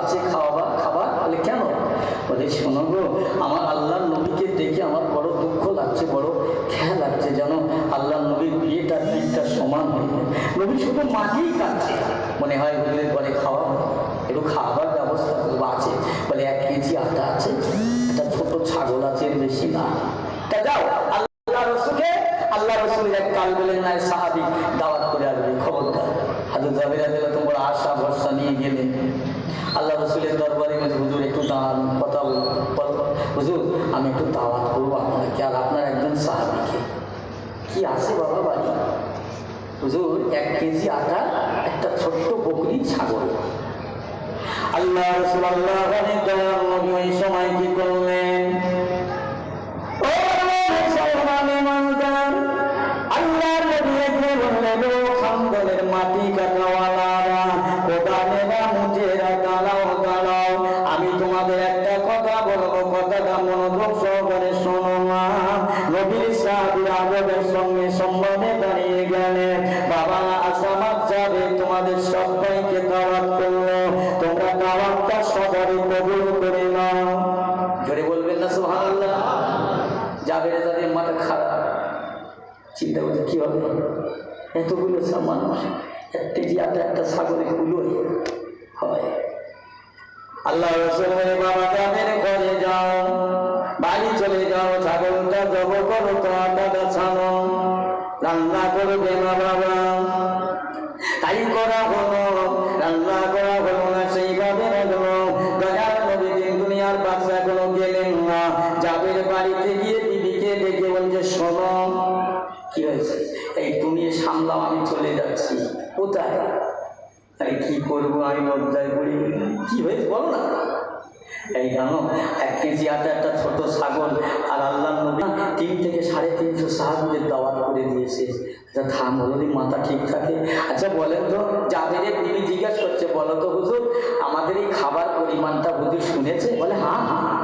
আছে খাওয়া খাবার বলে, কেন? বলে, শোনো গো, আমার আল্লাহ নবীকে দেখে আমার বড় দুঃখ লাগছে, বড় খেয়া লাগছে যেন আল্লাহ নবীর বিয়েটা দিকটা সমান হয়ে যায়। নবী শুধু মাটিই কাটছে মনে হয় হুজুরের ঘরে খাওয়া একটু খাবার ব্যবস্থা করব, আছে। বলে, এক কেজি আটা আছে, একটা ছোট ছাগল আছে বেশি না। যাও, আল্লাহ রসুলকে, আল্লাহ রসুল এক কাল বলেন নাই সাহাবি, দাওয়াত করে আসবে, খবরদার। হাজর জাবিরা দিলে তোমরা আশা, ভরসা নিয়ে গেলেন আল্লাহ রসুলের দরবারে গেছে হুজুর একটু দাঁড়ান কথা হুজুর আমি একটু দাওয়াত করব আপনাকে আর আপনার একজন সাহাবিকে। কি আছে বাবা বাড়ি? হুজুর এক কেজি আটা একটা ছোট্ট বকরি ছাগল। আল্লাহ রসুল আল্লাহ ওই সময় কি করলেন? মাটি কাটাওয়ালারা, চিন্তা করছে কি হবে? এতগুলো মানুষ একটি একটা সাগরে কুলোই হয়? আল্লাহ রসুল বলে বাবা, যাদের ঘরে যাও কি হয়েছে? এই তুমি সামলাও, আমি চলে যাচ্ছি। কোথায়? আরে কি করব আমি লজ্জায় পড়ি কি হয়েছে বলো না। এই জানো, এক কেজি আটা, একটা ছোট ছাগল, আর আল্লাহ নবী তিন থেকে সাড়ে তিনশো সাহাবিদের দাওয়াত করে দিয়েছে। আচ্ছা থাম যদি মাথা ঠিক থাকে? আচ্ছা বলেন তো যাদের বিবি জিজ্ঞাসা করছে, বলো তো হুজুর, আমাদের এই খাবার পরিমাণটা হুজুর শুনেছে? বলে হ্যাঁ হ্যাঁ।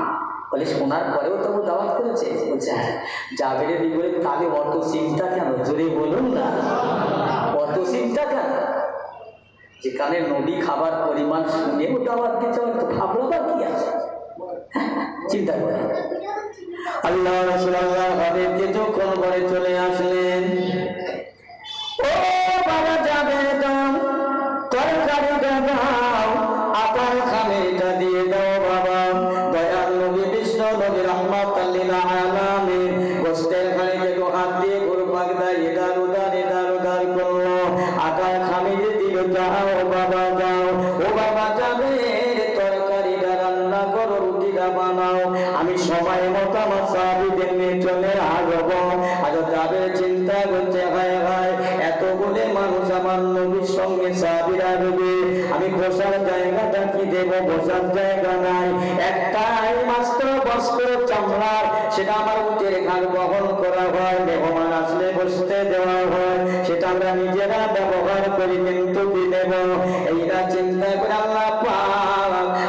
বলে শোনার পরেও তবু দাওয়াত করেছে। বলছে হ্যাঁ জাবেরের বিপরীত তাহলে অত চিন্তা কেন? জোরে বলুন না। অত চিন্তা কেন? যেখানে নদী খাবার পরিমাণ শুনেও দাওয়াত দিতে হবে তো ভাবলাবার কি আছে? হ্যাঁ, চিন্তা করে। আল্লাহ রসুল আল্লাহ হাবিবকে যখন ঘরে চলে আসলেন ও নবী রহমত আল্লিল আলামিন। গোস্তের খানিকে দু হাত দিয়ে গরু পাকদা এদার উদার এদার উদার করল। আটার খামিতে দিল, যাও বাবা, যাও। ও বাবা, যাবে তরকারিটা রান্না করো রুটিটা বানাও। আমি সময় মতো আমার সাহাবিদের নিয়ে চলে আসব। আজ যাবে চিন্তা করছে, হায় হায় এতগুলো মানুষ আমার নবীর সঙ্গে সাহাবিরা রবে। আমি বসার জায়গাটা কি দেব? বসার জায়গা নাই। চামড়ার সেটা আমার উটের ঘাট বহন করা হয় মেহমান আসলে বসতে দেওয়া হয়। সেটা আমরা নিজেরা ব্যবহার করি, কিন্তু দেব? এইটা চিন্তা করে আল্লাহ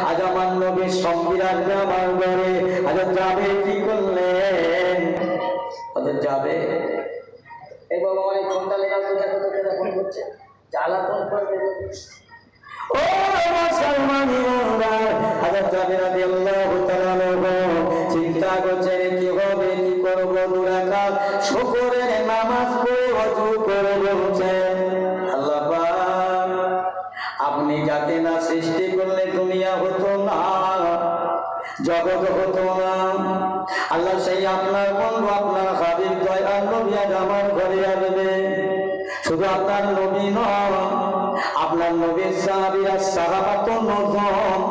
আজ আমার নবীর সংবিধান আমার ঘরে। আজ যাবে কি করলেন? ওদের যাবে এই বাবা আমার এই ফোনটা লেগে দেখো তো ফোন করছে জ্বালাতন করবে ও মুসলমান আপনি যাকে না সৃষ্টি করলে দুনিয়া হতো না, জগৎ হতো না। আল্লাহ সেই আপনার বন্ধু, আপনার হাবিব, দয়াল নবী আমার ঘরে আসবে। শুধু আপনার নবী নয়, আপনার নবীর সাহাবিরা সাহাবাত নজন,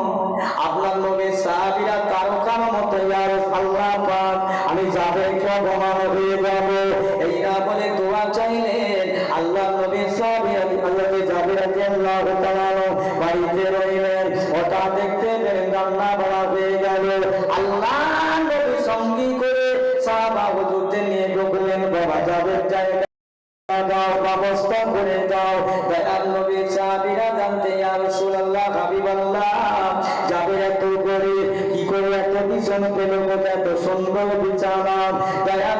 আপনার নবীর সাহাবিরা কারও কারও মতো আল্লাহ পাক, আমি যাবে অপমান হয়ে যাব এই না বলে, দোয়া চাইলেন আল্লাহ নবীর সাহাবিরা আল্লাহকে যাবে আল্লাহ রান্না বাড়া হয়ে গেল। আল্লাহ সঙ্গী করে সাহাবা হুজুরদের নিয়ে ঢুকলেন, বাবা যাবে জায়গা যাবে এত করে কি করে এত বিছানা এত সুন্দর বিছানা দয়াল